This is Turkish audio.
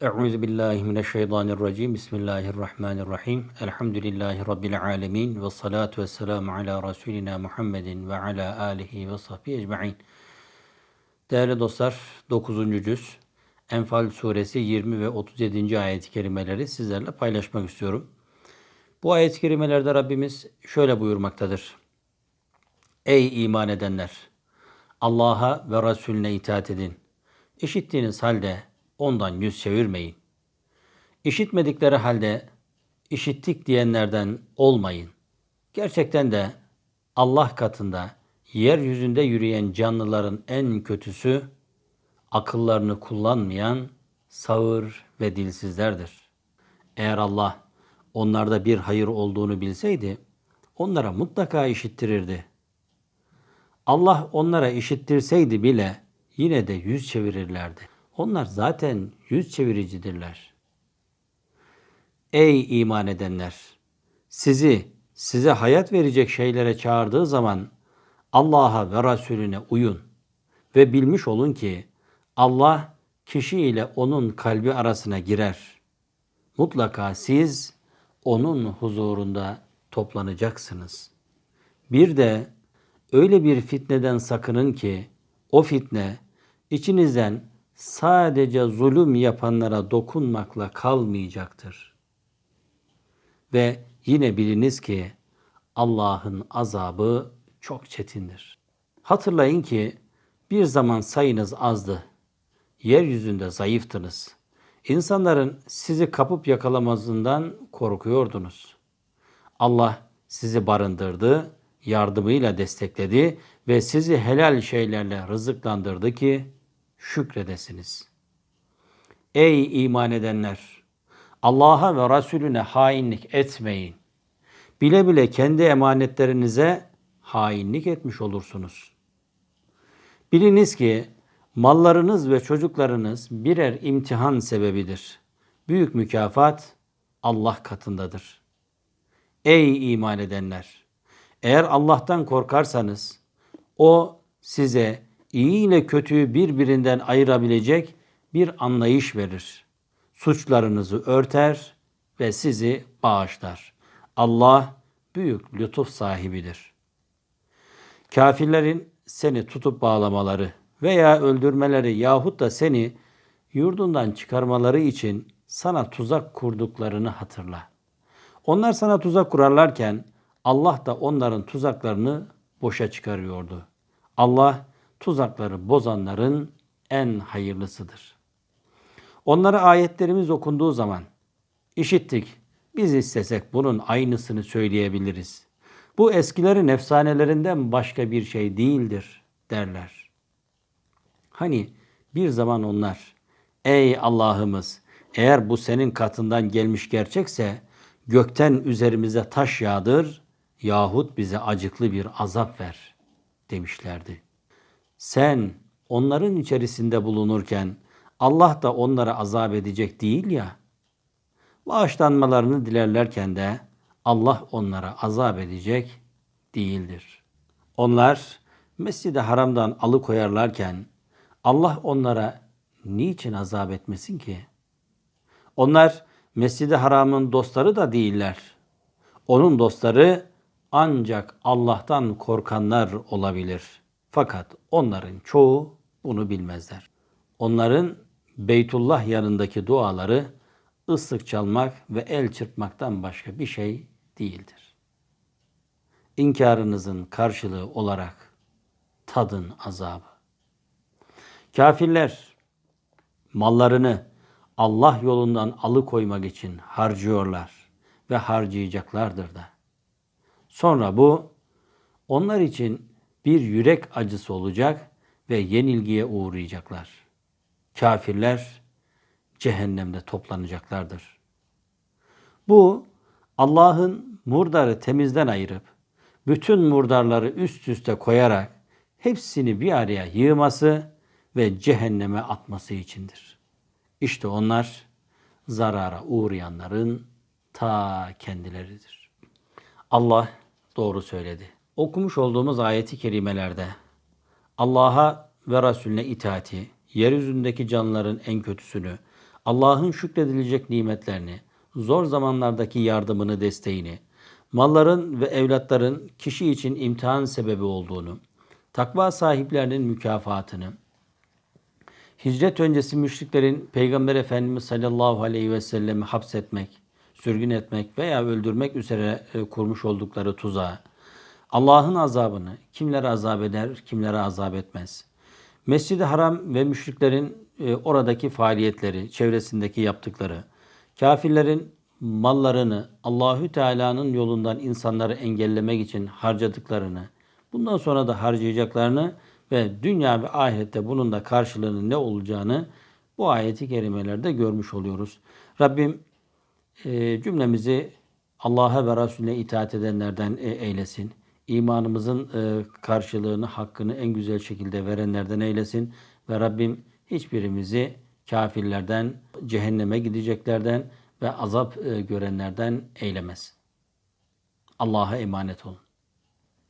Euzu billahi mineşşeytanirracim. Bismillahirrahmanirrahim. Elhamdülillahi rabbil alamin ve salatu vesselamu ala rasulina Muhammedin ve ala alihi ve sahbihi ecmaîn. Değerli dostlar, 9. cüz Enfal suresi 20 ve 37. ayet-i kerimeleri sizlerle paylaşmak istiyorum. Bu ayet-i kerimelerde Rabbimiz şöyle buyurmaktadır. Ey iman edenler! Allah'a ve Resulüne itaat edin. İşittiğiniz halde ondan yüz çevirmeyin. İşitmedikleri halde işittik diyenlerden olmayın. Gerçekten de Allah katında yeryüzünde yürüyen canlıların en kötüsü akıllarını kullanmayan sağır ve dilsizlerdir. Eğer Allah onlarda bir hayır olduğunu bilseydi onlara mutlaka işittirirdi. Allah onlara işittirseydi bile yine de yüz çevirirlerdi. Onlar zaten yüz çeviricidirler. Ey iman edenler! Sizi size hayat verecek şeylere çağırdığı zaman Allah'a ve Resulüne uyun ve bilmiş olun ki Allah kişi ile onun kalbi arasına girer. Mutlaka siz onun huzurunda toplanacaksınız. Bir de öyle bir fitneden sakının ki o fitne içinizden sadece zulüm yapanlara dokunmakla kalmayacaktır. Ve yine biliniz ki Allah'ın azabı çok çetindir. Hatırlayın ki bir zaman sayınız azdı. Yeryüzünde zayıftınız. İnsanların sizi kapıp yakalamazından korkuyordunuz. Allah sizi barındırdı, yardımıyla destekledi ve sizi helal şeylerle rızıklandırdı ki şükredesiniz. Ey iman edenler! Allah'a ve Resulüne hainlik etmeyin. Bile bile kendi emanetlerinize hainlik etmiş olursunuz. Biliniz ki mallarınız ve çocuklarınız birer imtihan sebebidir. Büyük mükafat Allah katındadır. Ey iman edenler! Eğer Allah'tan korkarsanız o size iyi ile kötüyü birbirinden ayırabilecek bir anlayış verir. Suçlarınızı örter ve sizi bağışlar. Allah büyük lütuf sahibidir. Kafirlerin seni tutup bağlamaları veya öldürmeleri yahut da seni yurdundan çıkarmaları için sana tuzak kurduklarını hatırla. Onlar sana tuzak kurarlarken Allah da onların tuzaklarını boşa çıkarıyordu. Allah tuzakları bozanların en hayırlısıdır. Onlara ayetlerimiz okunduğu zaman işittik, biz istesek bunun aynısını söyleyebiliriz. Bu eskilerin efsanelerinden başka bir şey değildir derler. Hani bir zaman onlar ey Allah'ımız eğer bu senin katından gelmiş gerçekse gökten üzerimize taş yağdır yahut bize acıklı bir azap ver demişlerdi. Sen onların içerisinde bulunurken Allah da onlara azap edecek değil ya. Bağışlanmalarını dilerlerken de Allah onlara azap edecek değildir. Onlar Mescid-i Haram'dan alıkoyarlarken Allah onlara niçin azap etmesin ki? Onlar Mescid-i Haram'ın dostları da değiller. Onun dostları ancak Allah'tan korkanlar olabilir. Fakat onların çoğu bunu bilmezler. Onların Beytullah yanındaki duaları ıslık çalmak ve el çırpmaktan başka bir şey değildir. İnkarınızın karşılığı olarak tadın azabı. Kafirler mallarını Allah yolundan alıkoymak için harcıyorlar ve harcayacaklardır da. Sonra bu onlar için bir yürek acısı olacak ve yenilgiye uğrayacaklar. Kafirler cehennemde toplanacaklardır. Bu Allah'ın murdarı temizden ayırıp bütün murdarları üst üste koyarak hepsini bir araya yığması ve cehenneme atması içindir. İşte onlar zarara uğrayanların ta kendileridir. Allah doğru söyledi. Okumuş olduğumuz ayeti kerimelerde Allah'a ve Resulüne itaati, yeryüzündeki canlıların en kötüsünü, Allah'ın şükredilecek nimetlerini, zor zamanlardaki yardımını, desteğini, malların ve evlatların kişi için imtihan sebebi olduğunu, takva sahiplerinin mükafatını, hicret öncesi müşriklerin Peygamber Efendimiz sallallahu aleyhi ve sellemi hapsetmek, sürgün etmek veya öldürmek üzere e, kurmuş oldukları tuzağı, Allah'ın azabını kimlere azap eder, kimlere azap etmez. Mescid-i Haram ve müşriklerin e, oradaki faaliyetleri, çevresindeki yaptıkları, kafirlerin mallarını Allahü Teala'nın yolundan insanları engellemek için harcadıklarını, bundan sonra da harcayacaklarını ve dünya ve ahirette bunun da karşılığının ne olacağını bu ayeti kerimelerde görmüş oluyoruz. Rabbim e, cümlemizi Allah'a ve Resulüne itaat edenlerden e, eylesin. İmanımızın e, karşılığını, hakkını en güzel şekilde verenlerden eylesin. Ve Rabbim hiçbirimizi kafirlerden, cehenneme gideceklerden ve azap e, görenlerden eylemez. Allah'a emanet olun.